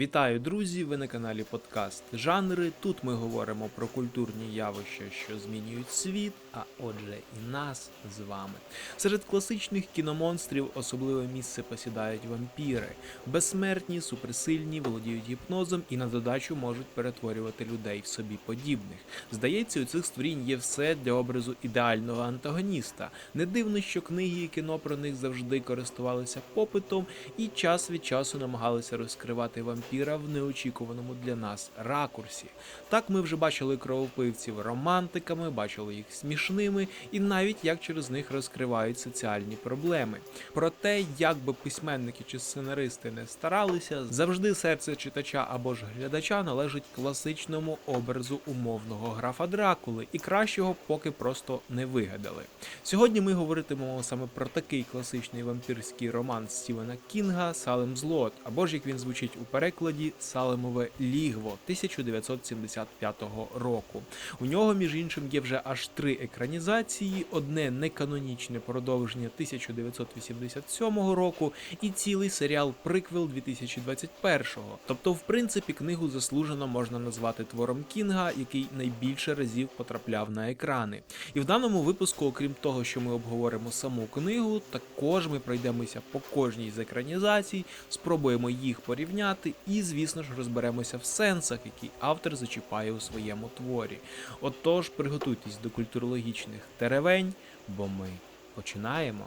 Вітаю, друзі! Ви на каналі Подкаст Жанри. Тут ми говоримо про культурні явища, що змінюють світ, а отже, і нас з вами. Серед класичних кіномонстрів особливе місце посідають вампіри. Безсмертні, суперсильні, володіють гіпнозом і на додачу можуть перетворювати людей в собі подібних. Здається, у цих створінь є все для образу ідеального антагоніста. Не дивно, що книги і кіно про них завжди користувалися попитом і час від часу намагалися розкривати вампіра в неочікуваному для нас ракурсі. Так ми вже бачили кровопивців романтиками, бачили їх смішними, і навіть як через них розкривають соціальні проблеми. Про те, як би письменники чи сценаристи не старалися, завжди серце читача або ж глядача належить класичному образу умовного графа Дракули, і кращого поки просто не вигадали. Сьогодні ми говоритимемо саме про такий класичний вампірський роман Стівена Кінга Салем Злот, або ж як він звучить у перекладі Салемове Лігво 1975 року. У нього, між іншим, є вже аж три екранізації: одне неканонічне продовження 1987 року і цілий серіал Приквел 2021-го. Тобто, в принципі, книгу заслужено можна назвати твором Кінга, який найбільше разів потрапляв на екрани. І в даному випуску, окрім того, що ми обговоримо саму книгу, також ми пройдемося по кожній з екранізацій, спробуємо їх порівняти і, звісно ж, розберемося в сенсах, які автор зачіпає у своєму творі. Отож, приготуйтесь до культурологічних теревень, бо ми починаємо.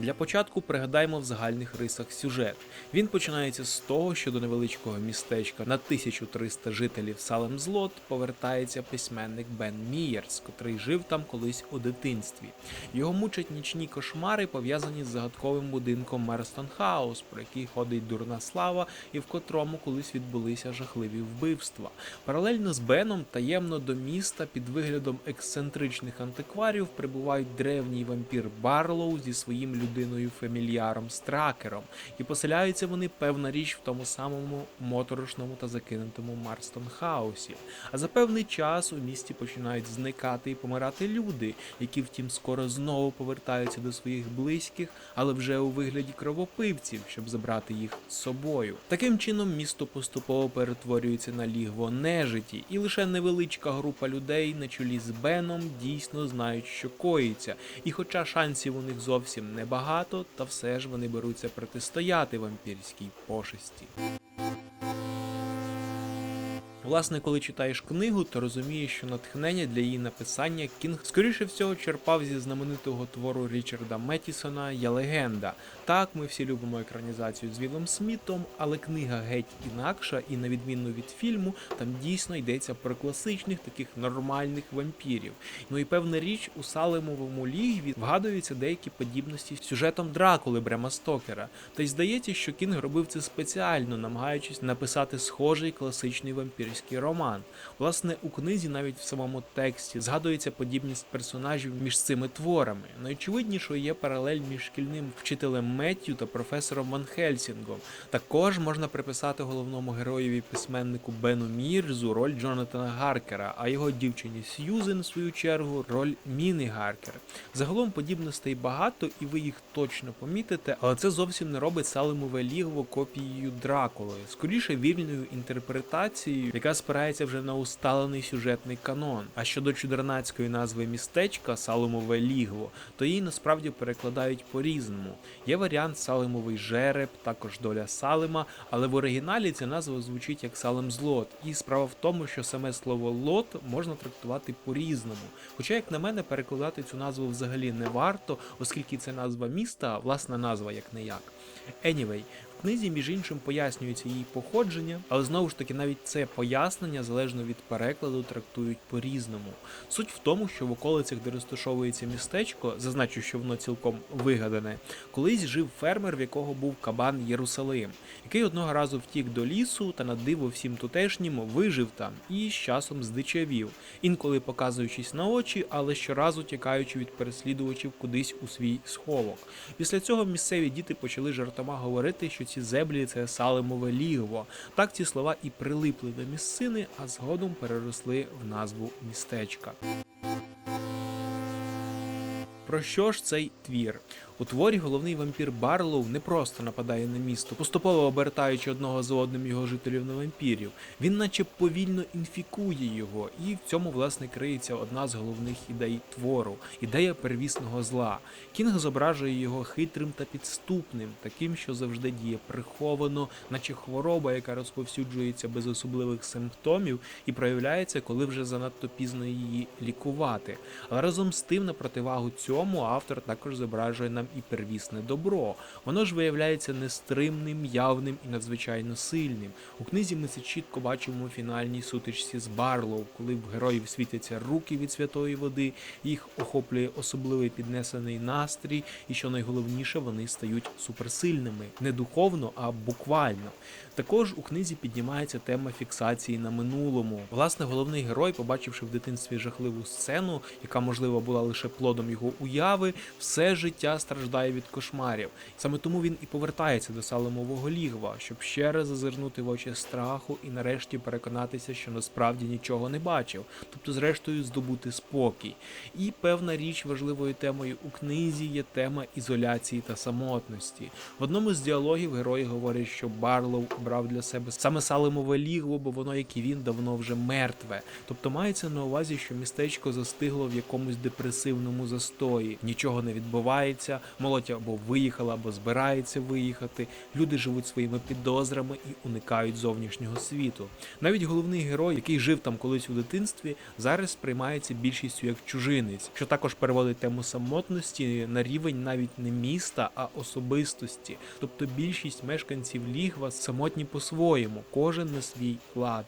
Для початку пригадаємо в загальних рисах сюжет. Він починається з того, що до невеличкого містечка на 1300 жителів Салем Злот повертається письменник Бен Мієрс, котрий жив там колись у дитинстві. Його мучать нічні кошмари, пов'язані з загадковим будинком Мерстон Хаус, про який ходить дурна слава, і в котрому колись відбулися жахливі вбивства. Паралельно з Беном таємно до міста під виглядом ексцентричних антикварів прибувають древній вампір Барлоу зі своїм людиною фамільяром Стракером, і поселяються вони певна річ в тому самому моторошному та закинутому Марстон Хаусі. А за певний час у місті починають зникати і помирати люди, які втім скоро знову повертаються до своїх близьких, але вже у вигляді кровопивців, щоб забрати їх з собою. Таким чином місто поступово перетворюється на лігво нежиті, і лише невеличка група людей на чолі з Беном дійсно знають, що коїться. І хоча шансів у них зовсім небагато, та все ж вони беруться протистояти вампірській пошесті. Власне, коли читаєш книгу, то розумієш, що натхнення для її написання Кінг скоріше всього черпав зі знаменитого твору Річарда Меттісона Я легенда. Так, ми всі любимо екранізацію з Вілом Смітом, але книга геть інакша, і на відміну від фільму, там дійсно йдеться про класичних таких нормальних вампірів. Ну і певна річ у Салемовому лігві вгадуються деякі подібності з сюжетом Дракули Брема Стокера. Та й здається, що Кінг робив це спеціально, намагаючись написати схожий класичний вампірський роман. Власне, у книзі навіть в самому тексті згадується подібність персонажів між цими творами. Найочевиднішою є паралель між шкільним вчителем Меттю та професором Ван Хельсінгом. Також можна приписати головному героєві письменнику Бену Мірзу роль Джонатана Гаркера, а його дівчині Сьюзен, в свою чергу, роль Міни Гаркер. Загалом подібностей багато, і ви їх точно помітите, але це зовсім не робить Салемове лігво копією Дракули, скоріше вільною інтерпретацією, яка спирається вже на усталений сюжетний канон. А щодо чудернацької назви містечка Салемове лігво, то її насправді перекладають по-різному. Є варіант Салемовий жереб, також доля Салема, але в оригіналі ця назва звучить як Салем Злот. І справа в тому, що саме слово лот можна трактувати по-різному. Хоча, як на мене, перекладати цю назву взагалі не варто, оскільки це назва міста, власна назва як не як. Anyway, книзі, між іншим, пояснюється її походження, але знову ж таки навіть це пояснення, залежно від перекладу, трактують по-різному. Суть в тому, що в околицях, де розташовується містечко, зазначу, що воно цілком вигадане, колись жив фермер, в якого був кабан Єрусалим, який одного разу втік до лісу та на диво всім тутешнім вижив там і з часом здичавів, інколи показуючись на очі, але щоразу тікаючи від переслідувачів кудись у свій сховок. Після цього місцеві діти почали жартома говорити, що ці зеблі це салимове лігво. Так ці слова і прилипли до місцини, а згодом переросли в назву містечка. Про що ж цей твір? У творі головний вампір Барлоу не просто нападає на місто, поступово обертаючи одного за одним його жителів на вампірів. Він наче повільно інфікує його, і в цьому власне криється одна з головних ідей твору ідея первісного зла. Кінг зображує його хитрим та підступним, таким, що завжди діє приховано, наче хвороба, яка розповсюджується без особливих симптомів і проявляється, коли вже занадто пізно її лікувати. Але разом з тим, на противагу цьому, автор також зображує нам і первісне добро. Воно ж виявляється нестримним, явним і надзвичайно сильним. У книзі ми це чітко бачимо у фінальній сутичці з Барлоу, коли в героїв світяться руки від святої води, їх охоплює особливий піднесений настрій, і що найголовніше, вони стають суперсильними не духовно, а буквально. Також у книзі піднімається тема фіксації на минулому. Власне, головний герой, побачивши в дитинстві жахливу сцену, яка можливо була лише плодом його уяви, все життя страждає від кошмарів. Саме тому він і повертається до Салемового лігва, щоб ще раз зазирнути в очі страху і нарешті переконатися, що насправді нічого не бачив, тобто, зрештою, здобути спокій. І певна річ важливою темою у книзі є тема ізоляції та самотності. В одному з діалогів герої говорять, що Барлоу обрав для себе саме Салемове лігво, бо воно, як і він, давно вже мертве. Тобто мається на увазі, що містечко застигло в якомусь депресивному застої. Нічого не відбувається, молодь або виїхала, або збирається виїхати. Люди живуть своїми підозрами і уникають зовнішнього світу. Навіть головний герой, який жив там колись у дитинстві, зараз сприймається більшістю як чужинець, що також переводить тему самотності на рівень навіть не міста, а особистості. Тобто більшість мешканців лігва самотні по-своєму, кожен на свій лад.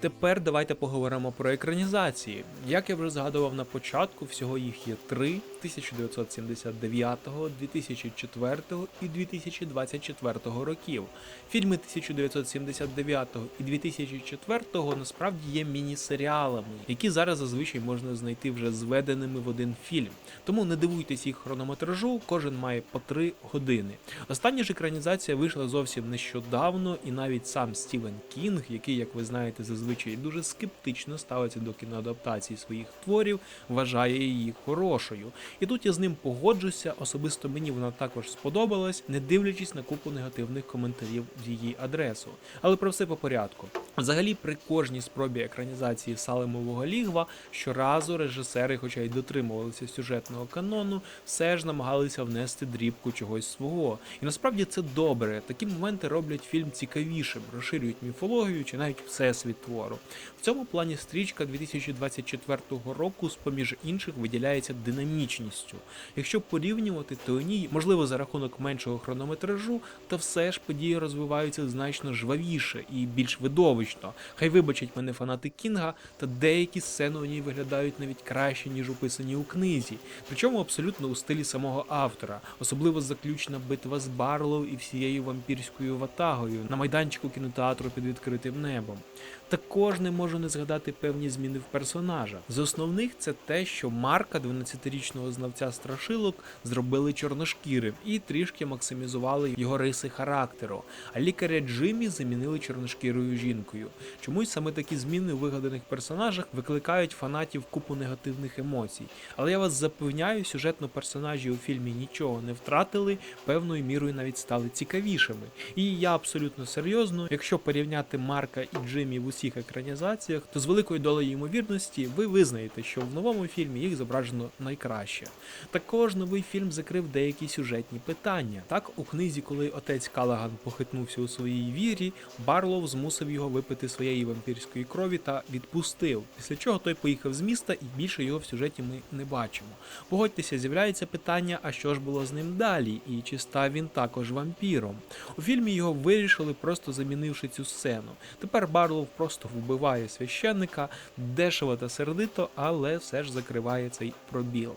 Тепер давайте поговоримо про екранізації. Як я вже згадував на початку, всього їх є три: 1979, 2004 і 2024 років. Фільми 1979 і 2004 насправді є міні-серіалами, які зараз зазвичай можна знайти вже зведеними в один фільм. Тому не дивуйтесь їх хронометражу, кожен має по три години. Остання ж екранізація вийшла зовсім нещодавно, і навіть сам Стівен Кінг, який, як ви знаєте, зазвичай дуже скептично ставиться до кіноадаптації своїх творів, вважає її хорошою. І тут я з ним погоджуся. Особисто мені вона також сподобалась, не дивлячись на купу негативних коментарів в її адресу. Але про все по порядку. Взагалі, при кожній спробі екранізації Салемового лігва щоразу режисери, хоча й дотримувалися сюжетного канону, все ж намагалися внести дрібку чогось свого. І насправді це добре. Такі моменти роблять фільм цікавішим, розширюють міфологію чи навіть всесвіт твору. В цьому плані стрічка 2024 року, з поміж інших, виділяється динамічністю. Якщо порівнювати, то у ній, можливо, за рахунок меншого хронометражу, то все ж події розвиваються значно жвавіше і більш видовищно. Хай вибачать мене фанати Кінга, та деякі сцени у ній виглядають навіть краще, ніж описані у книзі, причому абсолютно у стилі самого автора, особливо заключна битва з Барлоу і всією вампірською ватагою на майданчику кінотеатру під відкритим небом. Також не можу не згадати певні зміни в персонажа. З основних це те, що Марка, 12-річного знавця страшилок, зробили чорношкірим і трішки максимізували його риси характеру. А лікаря Джиммі замінили чорношкірою жінкою. Чомусь саме такі зміни у вигаданих персонажах викликають фанатів купу негативних емоцій. Але я вас запевняю, сюжетно персонажі у фільмі нічого не втратили, певною мірою навіть стали цікавішими. І я абсолютно серйозно, якщо порівняти Марка і Джиммі в усіх екранізаціях, то з великою долею ймовірності ви визнаєте, що в новому фільмі їх зображено найкраще. Також новий фільм закрив деякі сюжетні питання. Так, у книзі, коли отець Калаган похитнувся у своїй вірі, Барлоу змусив його випити своєї вампірської крові та відпустив. Після чого той поїхав з міста, і більше його в сюжеті ми не бачимо. Погодьтеся, з'являється питання, а що ж було з ним далі, і чи став він також вампіром. У фільмі його вирішили, просто замінивши цю сцену. Тепер Барлоу просто вбиває священника дешево та сердито, але все ж закриває цей пробіл.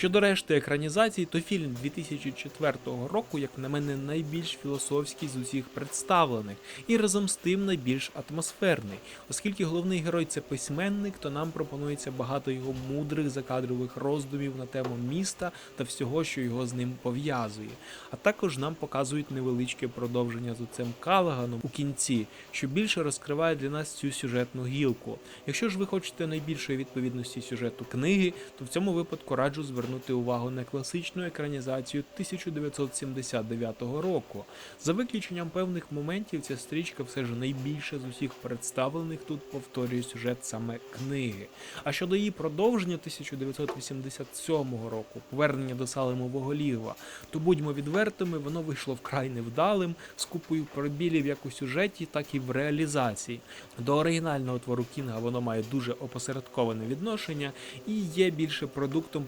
Щодо решти екранізацій, то фільм 2004 року, як на мене, найбільш філософський з усіх представлених, і разом з тим найбільш атмосферний. Оскільки головний герой це письменник, то нам пропонується багато його мудрих закадрових роздумів на тему міста та всього, що його з ним пов'язує. А також нам показують невеличке продовження з оцем Калаганом у кінці, що більше розкриває для нас цю сюжетну гілку. Якщо ж ви хочете найбільшої відповідності сюжету книги, то в цьому випадку раджу звернути увагу на класичну екранізацію 1979 року. За виключенням певних моментів, ця стрічка все ж найбільше з усіх представлених тут повторює сюжет саме книги. А щодо її продовження 1987 року, повернення до Салемового лігва, то будьмо відвертими, воно вийшло вкрай невдалим, з купою пробілів як у сюжеті, так і в реалізації. До оригінального твору Кінга воно має дуже опосередковане відношення і є більше продуктом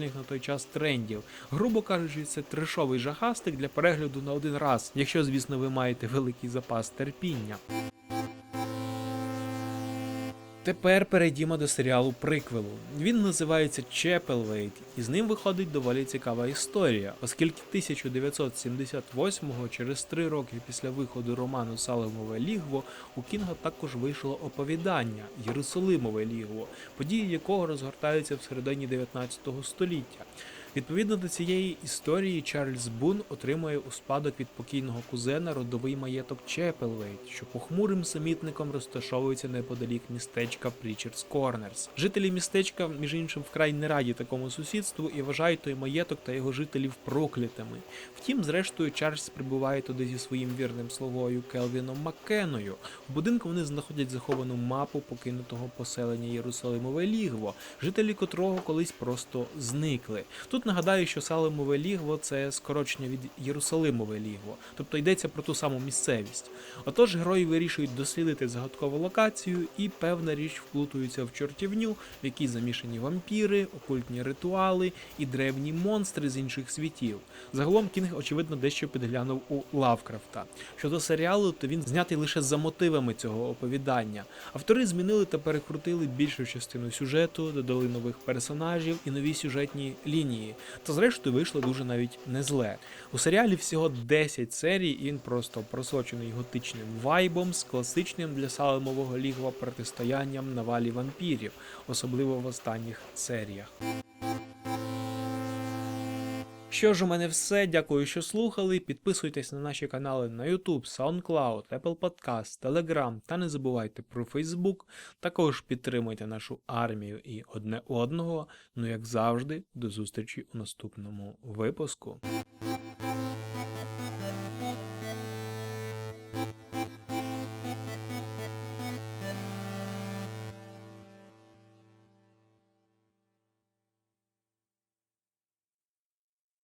популярних на той час трендів. Грубо кажучи, це трешовий жахастик для перегляду на один раз, якщо, звісно, ви маєте великий запас терпіння. Тепер перейдімо до серіалу приквелу. Він називається Чепелвейт, і з ним виходить доволі цікава історія, оскільки 1978-го, через три роки після виходу роману Салемове лігво, у Кінга також вийшло оповідання Єрусалимове лігво, події якого розгортаються в середині 19 століття. Відповідно до цієї історії, Чарльз Бун отримує у спадок від покійного кузена родовий маєток Чепелвейт, що похмурим самітником розташовується неподалік містечка Прічардс Корнерс. Жителі містечка, між іншим, вкрай не раді такому сусідству і вважають той маєток та його жителів проклятими. Втім, зрештою, Чарльз прибуває туди зі своїм вірним словою Келвіном Маккеною. У будинку вони знаходять заховану мапу покинутого поселення Єрусалимове лігво, жителі котрого колись просто зникли. Тут нагадаю, що Салимове лігво це скорочення від Єрусалимове лігво, тобто йдеться про ту саму місцевість. Отож, герої вирішують дослідити загадкову локацію і певна річ вплутуються в чортівню, в якій замішані вампіри, окультні ритуали і древні монстри з інших світів. Загалом Кінг, очевидно, дещо підглянув у Лавкрафта. Щодо серіалу, то він знятий лише за мотивами цього оповідання. Автори змінили та перекрутили більшу частину сюжету, додали нових персонажів і нові сюжетні лінії. Та зрештою вийшло дуже навіть не зле. У серіалі всього 10 серій, і він просто просочений готичним вайбом з класичним для Салемового лігва протистоянням навалі вампірів, особливо в останніх серіях. Що ж, у мене все. Дякую, що слухали. Підписуйтесь на наші канали на YouTube, SoundCloud, Apple Podcast, Telegram та не забувайте про Facebook. Також підтримуйте нашу армію і одне одного. Ну як завжди, до зустрічі у наступному випуску.